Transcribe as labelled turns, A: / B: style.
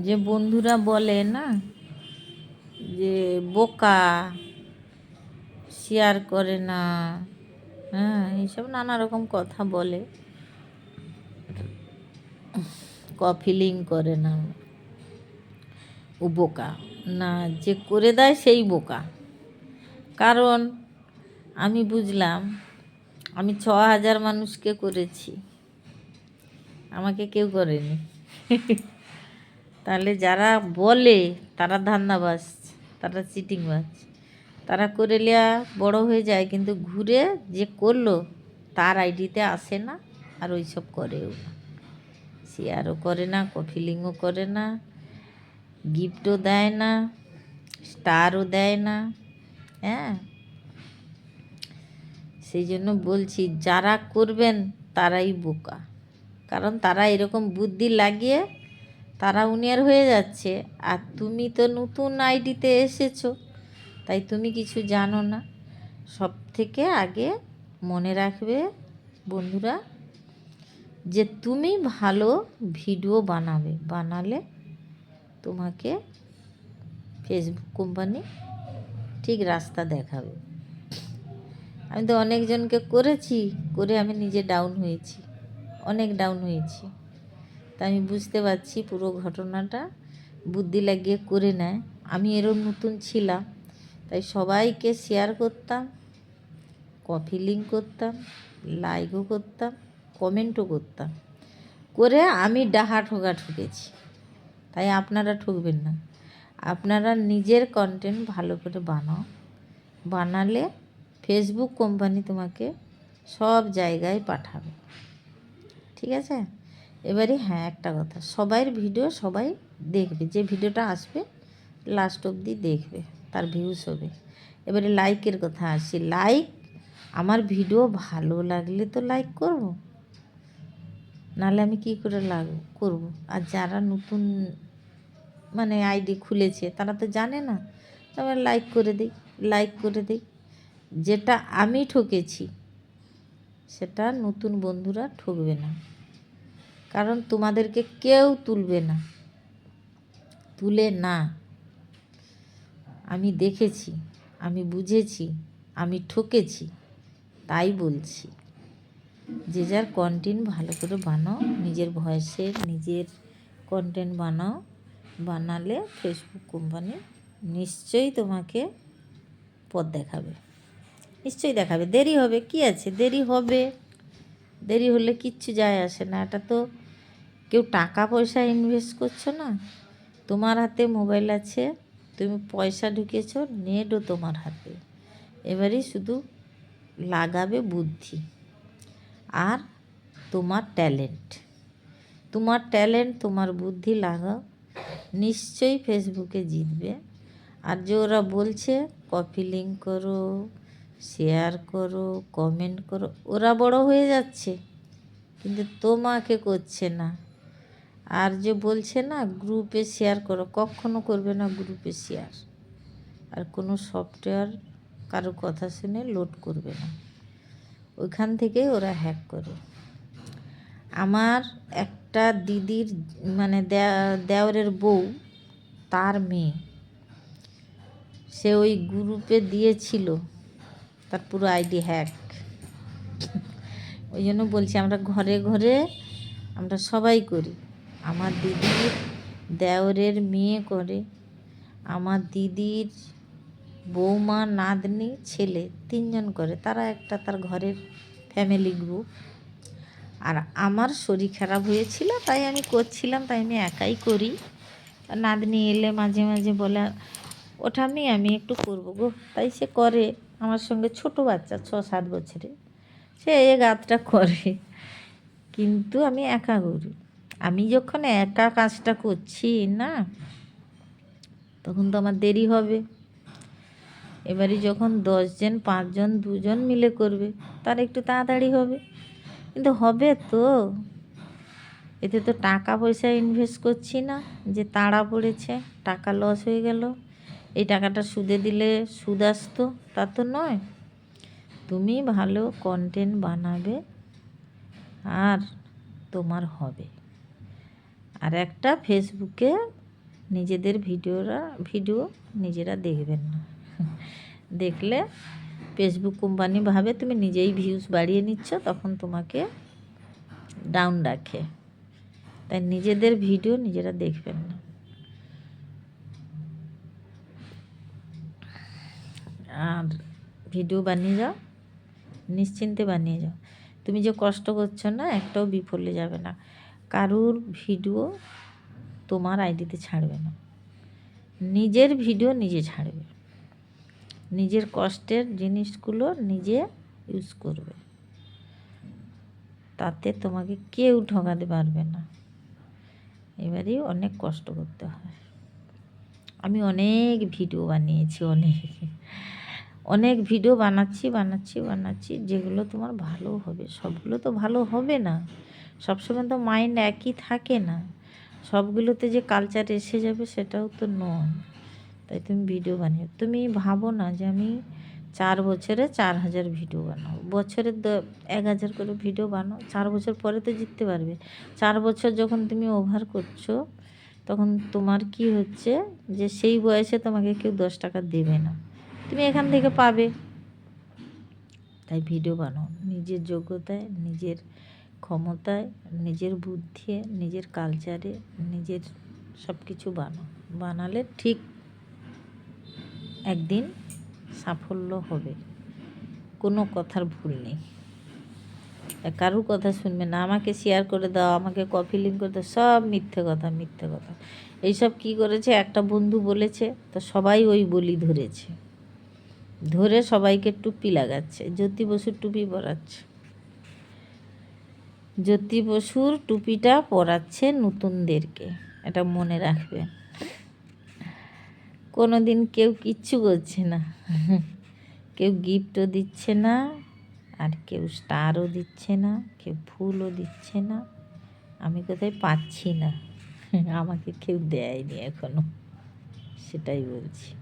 A: যে বন্ধুরা বলে না, যে বোকা, শেয়ার করে না হ্যাঁ এইসব নানা রকম কথা বলে। কফি লিঙ্ক করে না, ও বোকা। না, যে করে দেয় সেই বোকা। কারণ আমি বুঝলাম, আমি ছ হাজার মানুষকে করেছি। আমাকে কেউ করেনি। তাহলে যারা বলে, তারা ধান্দাবাজ, তারা চিটিংবাজ। তারা করে লিয়া বড় হয়ে যায়, কিন্তু ঘুরে যে করল, তার আইডিতে আসে না, আর ওইসব করেও না। শেয়ারও করে না কফিলিংও করে না, গিফটও দেয় না, স্টারও দেয় না হ্যাঁ? সেই জন্য বলছি, যারা করবেন, তারাই বোকা। কারণ তারা এরকম বুদ্ধি লাগিয়ে তারা উনিয়ার হয়ে যাচ্ছে। আর তুমি তো নতুন আইডিতে এসেছ, তাই তুমি কিছু জানো না। সব থেকে আগে মনে রাখবে বন্ধুরা যে তুমি ভালো ভিডিও বানাবে। বানালে তোমাকে ফেসবুক কোম্পানি ঠিক রাস্তা দেখাবে। আমি তো অনেকজনকে করেছি, করে আমি নিজে ডাউন হয়েছি। অনেক ডাউন হয়েছি। তা আমি বুঝতে পারছি পুরো ঘটনাটা। বুদ্ধি লাগিয়ে করে নেয়। আমি এরম নতুন ছিলাম, তাই সবাইকে শেয়ার করতাম কফি লিঙ্ক করতাম লাইকও করতাম কমেন্টও করতাম। করে আমি ডাহা ঠোকা ঠুকেছি। তাই আপনারা ঠকবেন না। আপনারা নিজের কন্টেন্ট ভালো করে বানাও। বানালে ফেসবুক কোম্পানি তোমাকে সব জায়গায় পাঠাবে। ঠিক আছে? এবারে হ্যাঁ একটা কথা। সবাইয়ের ভিডিও সবাই দেখবে। যে ভিডিওটা আসবে লাস্ট অবধি দেখবে, তার ভিউস হবে। এবারে লাইকের কথা আসি। লাইক আমার ভিডিও ভালো লাগলে তো লাইক করব। নাহলে আমি কি করে লাগ, করব? আর যারা নতুন মানে আইডি খুলেছে, তারা তো জানে না। তবে লাইক করে দিই লাইক করে দিই। যেটা আমি ঠকেছি, সেটা নতুন বন্ধুরা ঠকবে না। কারণ তোমাদেরকে কেউ তুলবে না। তুলে না। আমি দেখেছি, আমি বুঝেছি, আমি ঠকেছি, তাই বলছি। যে যার কন্টেন্ট ভালো করে বানাও, নিজের ভয়েসের নিজের কন্টেন্ট বানাও, বানালে ফেসবুক কোম্পানি নিশ্চয়ই তোমাকে পথ দেখাবে। নিশ্চয়ই দেখাবে। দেরি হবে, কি আছে? দেরি হবে। দেরি হলে কিচ্ছু যায় আসে না। এটা তো কেউ টাকা পয়সা ইনভেস্ট করছ না? তোমার হাতে মোবাইল আছে, তুমি পয়সা ঢুকেছো, নেটও তোমার হাতে। এবারে শুধু লাগাবে বুদ্ধি আর তোমার ট্যালেন্ট তোমার ট্যালেন্ট তোমার বুদ্ধি লাগাও। নিশ্চয়ই ফেসবুকে জিতবে। আর যে ওরা বলছে কপি লিঙ্ক করো শেয়ার করো কমেন্ট করো, ওরা বড় হয়ে যাচ্ছে। কিন্তু তোমাকে করছে না। আর যে বলছে না গ্রুপে শেয়ার করো, কখনো করবে না গ্রুপে শেয়ার আর কোনো সফটওয়্যার কারও কথা শুনে লোড করবে না। ওইখান থেকেই ওরা হ্যাক করে। আমার একটা দিদির মানে দেওরের বউ, তার মেয়ে, সে ওই গ্রুপে দিয়েছিল, তার পুরো আইডি হ্যাক ওই জন্য বলছি আমরা ঘরে ঘরে আমরা সবাই করি। আমার দিদির দেওরের মেয়ে করে। আমার দিদির বৌমা, নাতনি, ছেলে তিনজন করে। তারা একটা তার ঘরের ফ্যামিলি গ্রুপ আর আমার শরীর খারাপ হয়েছিল, তাই আমি করছিলাম, তাই আমি একাই করি। নাতনি এলে মাঝে মাঝে বলে ওটা আমি আমি একটু করব গো। তাই সে করে আমার সঙ্গে ছোট বাচ্চা, ছ, সাত বছরে সে এ গাতটা করে। কিন্তু আমি একা করি। আমি যখন একা কাজটা করছি, না? তখন তো আমার দেরি হবে। এবারে যখন দশজন, পাঁচজন, দুজন মিলে করবে, তার একটু তাড়াতাড়ি হবে। কিন্তু হবে তো। এতে তো টাকা পয়সা ইনভেস্ট করছি না, যে তাড়া পড়েছে, টাকা লস হয়ে গেল। এই টাকাটা সুদে দিলে সুদ আসতো, তা তো নয়। তুমি ভালো কন্টেন্ট বানাবে, আর তোমার হবে। আর একটা ফেসবুকে নিজেদের ভিডিওরা, ভিডিও নিজেরা দেখবেন না। দেখলে ফেসবুক কোম্পানি ভাবে তুমি নিজেই ভিউজ বাড়িয়ে নিচ্ছ, তখন তোমাকে ডাউন রাখে। তাই নিজেদের ভিডিও নিজেরা দেখবেন না। আর ভিডিও বানিয়ে যাও, নিশ্চিন্তে বানিয়ে যাও। তুমি যে কষ্ট করছ না, একটাও বিফলে যাবে না। কারুর ভিডিও তোমার আইডিতে ছাড়বে না। নিজের ভিডিও নিজে ছাড়বে। নিজের কষ্টের জিনিসগুলো নিজে ইউজ করবে। তাতে তোমাকে কেউ ঠকাতে পারবে না। এবারে অনেক কষ্ট করতে হয়। আমি অনেক ভিডিও বানিয়েছি, অনেক। অনেক ভিডিও বানাচ্ছি বানাচ্ছি বানাচ্ছি, যেগুলো তোমার ভালো হবে। সবগুলো তো ভালো হবে না। সবসময় তো মাইন্ড একই থাকে না। সবগুলোতে যে কালচার এসে যাবে সেটাও তো নয়। তাই তুমি ভিডিও বানিয়ে তুমি ভাবো না যে আমি চার বছরে চার হাজার ভিডিও বানাবো। বছরে এক হাজার করে ভিডিও বানাও। চার বছর পরে তো জিততে পারবে। চার বছর যখন তুমি ওভার করছ, তখন তোমার কি হচ্ছে যে সেই বয়সে তোমাকে কেউ দশ টাকা দেবে না। তুমি এখান থেকে পাবে। তাই ভিডিও বানাও। নিজের যোগ্যতায় নিজের ক্ষমতায় নিজের বুদ্ধি নিজের কালচারে নিজের সব কিছু বানাও বানালে ঠিক একদিন সাফল্য হবে। কোনো কথার ভুল নেই। কারুর কথা শুনবে না, আমাকে শেয়ার করে দাও, আমাকে কপি লিঙ্ক করে দাও, সব মিথ্যে কথা মিথ্যে কথা। এইসব কি করেছে? একটা বন্ধু বলেছে, তো সবাই ওই বলি ধরেছে। ধরে সবাইকে টুপি লাগাচ্ছে, জ্যোতি বসুর টুপি পরাচ্ছে। জ্যোতি বসুর টুপিটা পরাচ্ছে নতুনদেরকে। এটা মনে রাখবেন কোনো দিন কেউ কিচ্ছু করছে না। কেউ গিফটও দিচ্ছে না, আর কেউ স্টারও দিচ্ছে না, কেউ ফুলও দিচ্ছে না। আমি কোথায় পাচ্ছি না? আমাকে কেউ দেয়নি এখনও। সেটাই বলছি।